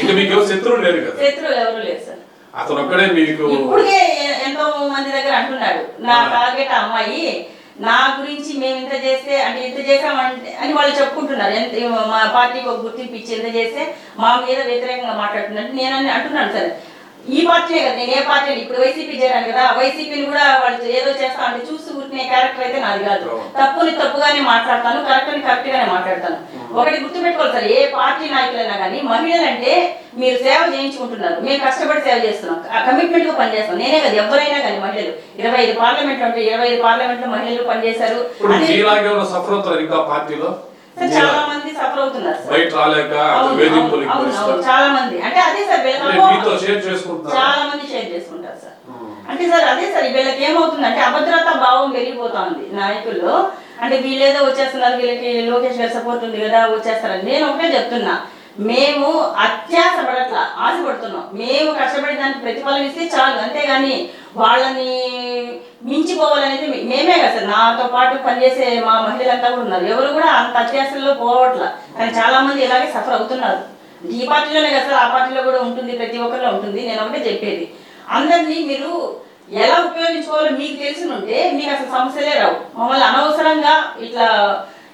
ఇంకా మీకు శత్రువులు లేరు కదా. శత్రువులు ఎవరు లేరు సార్. అతను ఒక్కడే మీకు ఇప్పటికే ఎ- ఎంతో మంది దగ్గర అంటున్నాడు. నా టార్గెట్ అమ్మాయి. నా గురించి మేము ఇంత చేస్తే అంటే ఇంత చేసామంటే అని వాళ్ళు చెప్పుకుంటున్నారు. ఎంత మా పార్టీకి ఒక గుర్తింపు ఇచ్చి ఎంత చేస్తే మా మీద వ్యతిరేకంగా మాట్లాడుతున్నట్టు నేను అని అంటున్నాను సరే. ఈ పార్టీనే కదా నేను ఏ పార్టీ ఇప్పుడు వైసీపీ చేరాను వైసీపీని కూడా వాళ్ళు ఏదో చేస్తా అంటే చూసి ఊరికే క్యారెక్టర్ అయితే నాది కాదు. తప్పుని తప్పుగానే మాట్లాడతాను కరెక్ట్ అని కరెక్ట్ గానే మాట్లాడతాను. ఒకటి గుర్తుపెట్టుకోవాలి సార్ ఏ పార్టీ నాయకులైనా కానీ మహిళలంటే మీరు సేవ చేయించుకుంటున్నారు. మేము కష్టపడి సేవ చేస్తున్నాం. కమిట్మెంట్గా పనిచేస్తాం నేనే కదా ఎవరైనా కానీ మహిళలు. ఇరవై ఐదు పార్లమెంట్ ఉంటే ఇరవై ఐదు పార్లమెంట్లో మహిళలు పనిచేశారు. పార్టీలో? చాలా మంది సఫర్ అవుతున్నారు బయట రాలేక వేధింపులు చాలా మంది అంటే అదే సార్ అంటే చాలా మంది షేర్ చేసుకుంటారు సార్. అంటే సార్ అదే సార్ వీళ్ళకి ఏమవుతుందంటే అభద్రతా భావం పెరిగిపోతుంది. నాయకుల్లో అంటే వీళ్ళేదో వచ్చేస్తున్నారు వీళ్ళకి లోకేష్ గారి సపోర్ట్ ఉంది కదా వచ్చేస్తారని నేను ఒకటే చెప్తున్నా. మేము అత్యాశ పడట్లా ఆశపడుతున్నాం. మేము కష్టపడి దానికి ప్రతిఫలం ఇస్తే చాలు అంతేగాని వాళ్ళని మించిపోవాలనేది మేమే కదా సార్. నాతో పాటు పనిచేసే మా మహిళలంతా కూడా ఉన్నారు. ఎవరు కూడా అంత అత్యాసల్లో పోవట్లా. కానీ చాలా మంది ఇలాగే సఫర్ అవుతున్నారు. ఈ పార్టీలోనే కదా సార్ ఆ పార్టీలో కూడా ఉంటుంది ప్రతి ఒక్కరిలో ఉంటుంది. నేను ఒకటే చెప్పేది. అందరినీ మీరు ఎలా ఉపయోగించుకోవాలో మీకు తెలిసి ఉంటే మీకు అసలు సమస్యలే రావు. మమ్మల్ని అనవసరంగా ఇట్లా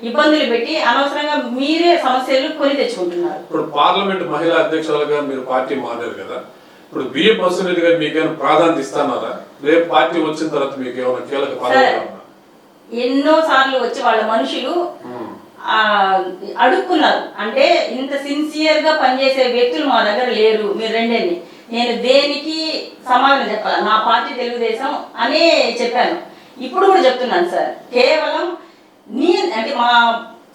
ఇబ్బందులు పెట్టి అనవసరంగా మీరే సమస్యలు కొని తెచ్చుకుంటున్నారు. ఇప్పుడు పార్లమెంట్ మహిళా అధ్యక్షులుగా మీరు పార్టీ మారారు కదా. ఇప్పుడు బిఏ పర్సనల్ గారు మీకు ఏమైనా ప్రాధాన్యత ఇస్తున్నారా రేపు పార్టీ వచ్చిన తర్వాత మీకు ఏమైనా కీలక? ఎన్నో సార్లు వచ్చి వాళ్ళ మనుషులు అడుక్కున్నారు. అంటే ఇంత సిన్సియర్గా పనిచేసే వ్యక్తులు మా దగ్గర లేరు. మీరు రెండేని నేను దేనికి సమాధానం చెప్పాలి? నా పార్టీ తెలుగుదేశం అనే చెప్పాను. ఇప్పుడు కూడా చెప్తున్నాను సార్. కేవలం నీ అంటే మా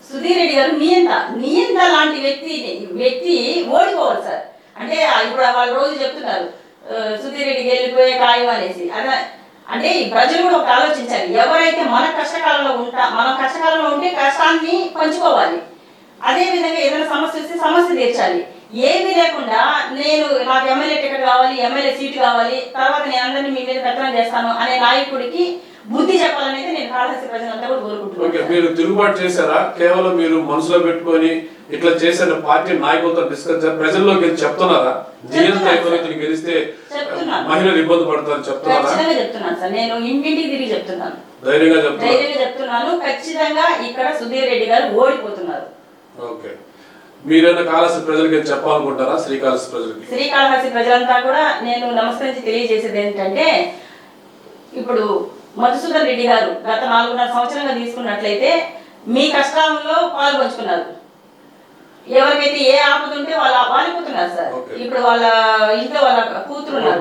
సుధీర్ రెడ్డి గారు నియంత నియంత లాంటి వ్యక్తి వ్యక్తి ఓడిపోవాలి సార్. అంటే ఇప్పుడు వాళ్ళు రోజు చెప్తున్నారు ఆ, సుధీర్ రెడ్డికి వెళ్ళిపోయే ఖాయం అనేసి. అదే అంటే ఈ ప్రజలు కూడా ఒక ఆలోచించాలి. ఎవరైతే మన కష్టకాలంలో ఉంటా మనం కష్టకాలంలో ఉంటే కష్టాన్ని పంచుకోవాలి. అదే విధంగా ఏదైనా సమస్య వస్తే సమస్య తీర్చాలి. ఏమీ లేకుండా నేను నాకు ఎమ్మెల్యే టికెట్ కావాలి ఎమ్మెల్యే సీట్ కావాలి తర్వాత నేను అందరినీ మీ మీద పెత్తనం చేస్తాను అనే నాయకుడికి బుద్ధి చెప్పాలనేది నేను కాళహస్తి ప్రజలంతా కూడా కోరుకుంటున్నాను. మీరు తిరుగుబాటు చేశారా? కేవలం మీరు మనసులో పెట్టుకొని ఇట్లా చేసిన పార్టీ నాయకులతో డిస్కస్ ప్రజల్లోకి చెప్తున్నారా? జిఎస్ చెప్తున్నాను నాయకులు సార్. ఇతను గెలిస్తే. మహిళలు ఇబ్బంది పడతారని చెప్తున్నారా? చెప్తున్నాను సార్. నేను ఇంటింటికి తిరిగి చెప్తున్నాను. ధైర్యంగా చెప్తున్నాను. ఖచ్చితంగా ఇక్కడ సుధీర్ రెడ్డి గారు ఓడిపోతున్నారు. ఓకే. మీరైనా కాళహస్తి ప్రజలకి చెప్పాలనుకుంటారా? శ్రీకాళహస్తి ప్రజలకి? శ్రీకాళహస్తి ప్రజలంతా కూడా నేను నమస్కరించి తెలియజేసేది ఏంటంటే ఇప్పుడు మధుసూదన్ రెడ్డి గారు గత నాలుగున్నర సంవత్సరంగా తీసుకున్నట్లయితే మీ కష్టాల్లో పాలు పంచుకున్నారు ఎవరికైతే ఏ ఆపద ఉంటే వాళ్ళు వాలిపోతున్నారు సార్. ఇప్పుడు వాళ్ళ ఇంట్లో వాళ్ళ కూతురు ఉన్నారు.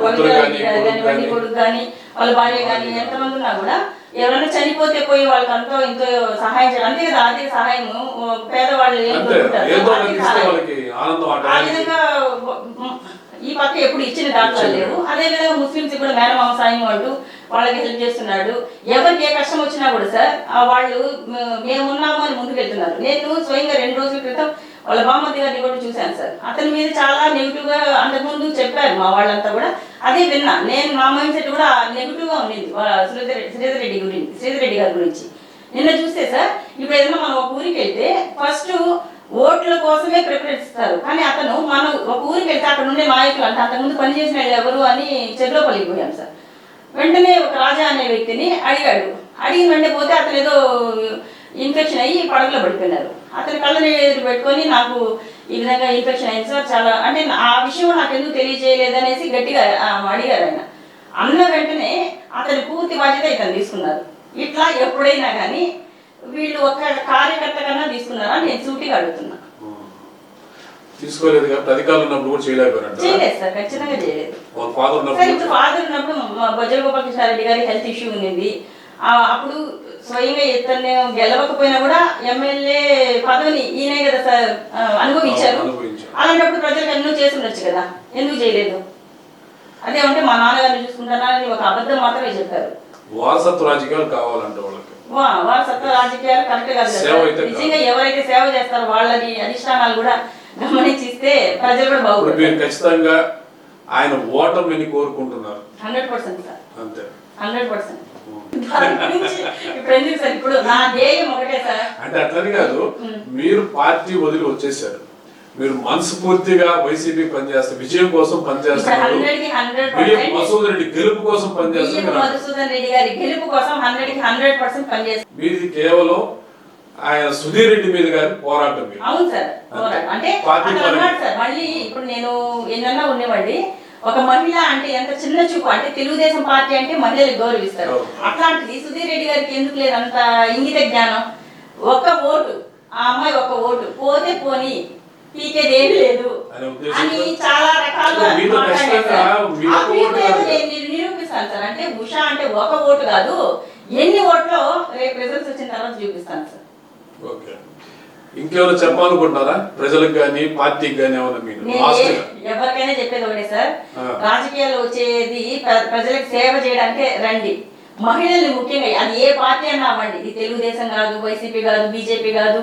కొడుకు కానీ వాళ్ళ భార్య కానీ ఎంతమంది ఉన్నా కూడా ఎవరైనా చనిపోతే పోయి వాళ్ళకి అంతో ఇంతో సహాయం చేయడం అంతే కదా ఆర్థిక సహాయం. పేదవాళ్ళు ఏం ఆ విధంగా ఈ పక్క ఎప్పుడు ఇచ్చిన దాఖలాలు లేవు. అదే విధంగా ముస్లింస్ కూడా మేనమామ సాయం అంటూ వాళ్ళకి హెల్ప్ చేస్తున్నాడు. ఎవరికి ఏ కష్టం వచ్చినా కూడా సార్ ఆ వాళ్ళు మ- మేము ఉన్నాము అని ముందుకు వెళ్తున్నారు. నేను స్వయంగా రెండు రోజుల క్రితం వాళ్ళ బామ్మతి గారిని కూడా చూశాను సార్. అతని మీద చాలా నెగిటివ్గా అంతకుముందు చెప్పారు మా వాళ్ళంతా కూడా. అదే విన్నా. నేను నా మైండ్ సెట్ కూడా నెగిటివ్గా ఉండింది. శ్రీధర్ శ్రీధర్ రెడ్డి గురించి శ్రీధర్ రెడ్డి గారి గురించి. నిన్న చూస్తే సార్ ఇప్పుడు ఏదైనా మనం ఒక ఊరికి వెళ్తే ఫస్ట్ ఓట్ల కోసమే ప్రిఫరెన్స్ ఇస్తారు. కానీ అతను మనం ఒక ఊరికి వెళ్తే అక్కడ ఉండే నాయకులు అంటే అంతకుముందు పనిచేసిన వాళ్ళు ఎవరు అని చెరులో పలిగిపోయాం సార్. వెంటనే ఒక రాజా అనే వ్యక్తిని అడిగాడు. అడిగిన వెంటనే పోతే అతను ఏదో ఇన్ఫెక్షన్ అయ్యి పడగలో పడిపోయినారు. అతని కళ్ళ నీళ్ళు పెట్టుకొని నాకు ఈ విధంగా ఇన్ఫెక్షన్ అయింది సార్ చాలా అంటే ఆ విషయం నాకు ఎందుకు తెలియజేయలేదు అనేసి గట్టిగా అడిగారు ఆయన. అన్న వెంటనే అతని పూర్తి బాధ్యత ఇతను తీసుకున్నారు. ఇట్లా ఎప్పుడైనా కానీ వీళ్ళు ఒక కార్యకర్త కన్నా తీసుకున్నారా నేను సూటిగా అడుగుతున్నా. తీసుకోలేదు కాబట్టి అధికారులు ఉన్నప్పుడు కూడా చేయలేకపోయారంట చేయలేదు సార్ ఖచ్చితంగా చేయలేదు. వాళ్ళ ఫాదర్ ఉన్నప్పుడు ఫాదర్ గారి హెల్త్ ఇష్యూ ఆ, అప్పుడు స్వయంగా ఇతన్ని గెలవకపోయినా కూడా ఎమ్మెల్యే పదవిని ఈయనే కదా సార్ అనుభవించారు. అలాంటప్పుడు ప్రజలకు ఎన్నో చేసి ఉండొచ్చు కదా. ఎందుకు చేయలేదు? అదే అంటే మా నాన్నగారిని చూసుకుంటానని ఒక అబద్ధం మాత్రమే చెప్పారు. వారసత్వ రాజకీయాలు కావాలంట వాళ్ళకి. వా వారి సత్వ రాజకీయాలు కరెక్ట్ కాదు. నిజంగా ఎవరైతే సేవ చేస్తారో వాళ్ళని అధిష్టానాలు కూడా గమనించిస్తే ప్రజలు కూడా మీరు ఖచ్చితంగా ఆయన ఓటమిని కోరుకుంటున్నారు. Hundred percent sir. అంతే. Hundred percent. అంటే అట్లని కాదు. మీరు పార్టీ వదిలి వచ్చేసారు. మీరు మనస్ఫూర్తిగా వైసీపీ పనిచేస్తారు విజయం కోసం పనిచేస్తున్నారు. పర్సెంట్ మసూద్ రెడ్డి గెలుపు కోసం పనిచేస్తున్నారు. పనిచేస్తారు మీది కేవలం ఆయన సుధీర్ రెడ్డి మీద గారి పోరాటం అవును సార్. అంటే మళ్ళీ ఇప్పుడు నేను ఎన్నన్నా ఉండేవాడి ఒక మహిళ అంటే ఎంత చిన్న చూపు? అంటే తెలుగుదేశం పార్టీ అంటే మహిళలకు గౌరవిస్తారు. అట్లాంటిది సుధీర్ రెడ్డి గారికి ఎందుకు లేదు? అంత ఇంగిత జ్ఞానం. ఒక్క ఓటు. ఆ అమ్మాయి ఒక్క ఓటు. పోతే పోని. పీకేది ఏమీ లేదు. అనే చాలా రకాలుగా నిరూపిస్తాను సార్? అంటే ఉషా అంటే ఒక ఓటు కాదు. ఎన్ని ఓట్లో రేపు రిజల్ట్స్ వచ్చిన తర్వాత చూపిస్తాను సార్. ఓకే. ఇంకేమైనా చెప్పాలనుకుంటున్నారా? ప్రజలకు కానీ పార్టీకి కానీ ఏమైనా మీరు? ఎవరికైనా చెప్పేది ఒకటే సార్. ఆ. రాజకీయాల్లో వచ్చేది ప్ర- ప్రజలకు సేవ చేయడానికే రండి. మహిళల్ని ముఖ్యంగా అది ఏ పార్టీ అయినా అవ్వండి. ఇది తెలుగుదేశం కాదు వైసీపీ కాదు బీజేపీ కాదు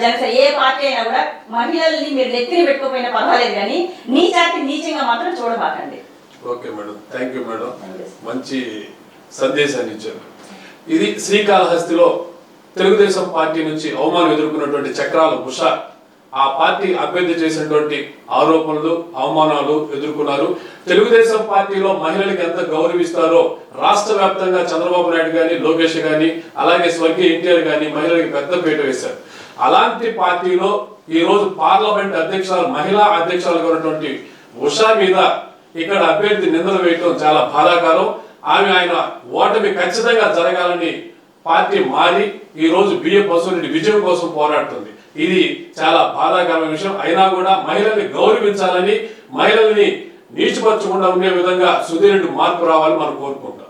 జనసేన ఏ పార్టీ అయినా కూడా మహిళల్ని మీరు నెత్తిని పెట్టుకోపోయినా పర్వాలేదు కానీ నీచాతి నీచంగా మాత్రం చూడబాకండి okay madam. Thank you madam. మంచి సందేశాన్ని ఇచ్చారు. ఇది శ్రీకాళహస్తిలో తెలుగుదేశం పార్టీ నుంచి అవమానం ఎదుర్కొన్నటువంటి చక్రాల ఉష ఆ పార్టీ అభ్యర్థి చేసినటువంటి ఆరోపణలు అవమానాలు ఎదుర్కొన్నారు. తెలుగుదేశం పార్టీలో మహిళలకు ఎంత గౌరవిస్తారో రాష్ట్ర వ్యాప్తంగా చంద్రబాబు నాయుడు గాని లోకేష్ గాని అలాగే స్వర్గీయ ఎన్టీఆర్ గాని మహిళలకు పెద్ద పీట వేశారు. అలాంటి పార్టీలో ఈ రోజు పార్లమెంట్ అధ్యక్షురాలు మహిళా అధ్యక్షురాలుగా ఉన్నటువంటి ఉషా మీద ఇక్కడ అభ్యర్థి నిందలు వేయటం చాలా బాధాకరం. ఆమె ఆయన ఓటమి ఖచ్చితంగా జరగాలని పార్టీ మారి ఈరోజు బిఏ బియ్యం బసవరెడ్డి విజయం కోసం పోరాడుతుంది. ఇది చాలా బాధాకరమైన విషయం. అయినా కూడా మహిళల్ని గౌరవించాలని మహిళల్ని నీచిపరచకుండా ఉండే విధంగా సుధీరెడ్డి మార్పు రావాలని మనం కోరుకుంటున్నాం.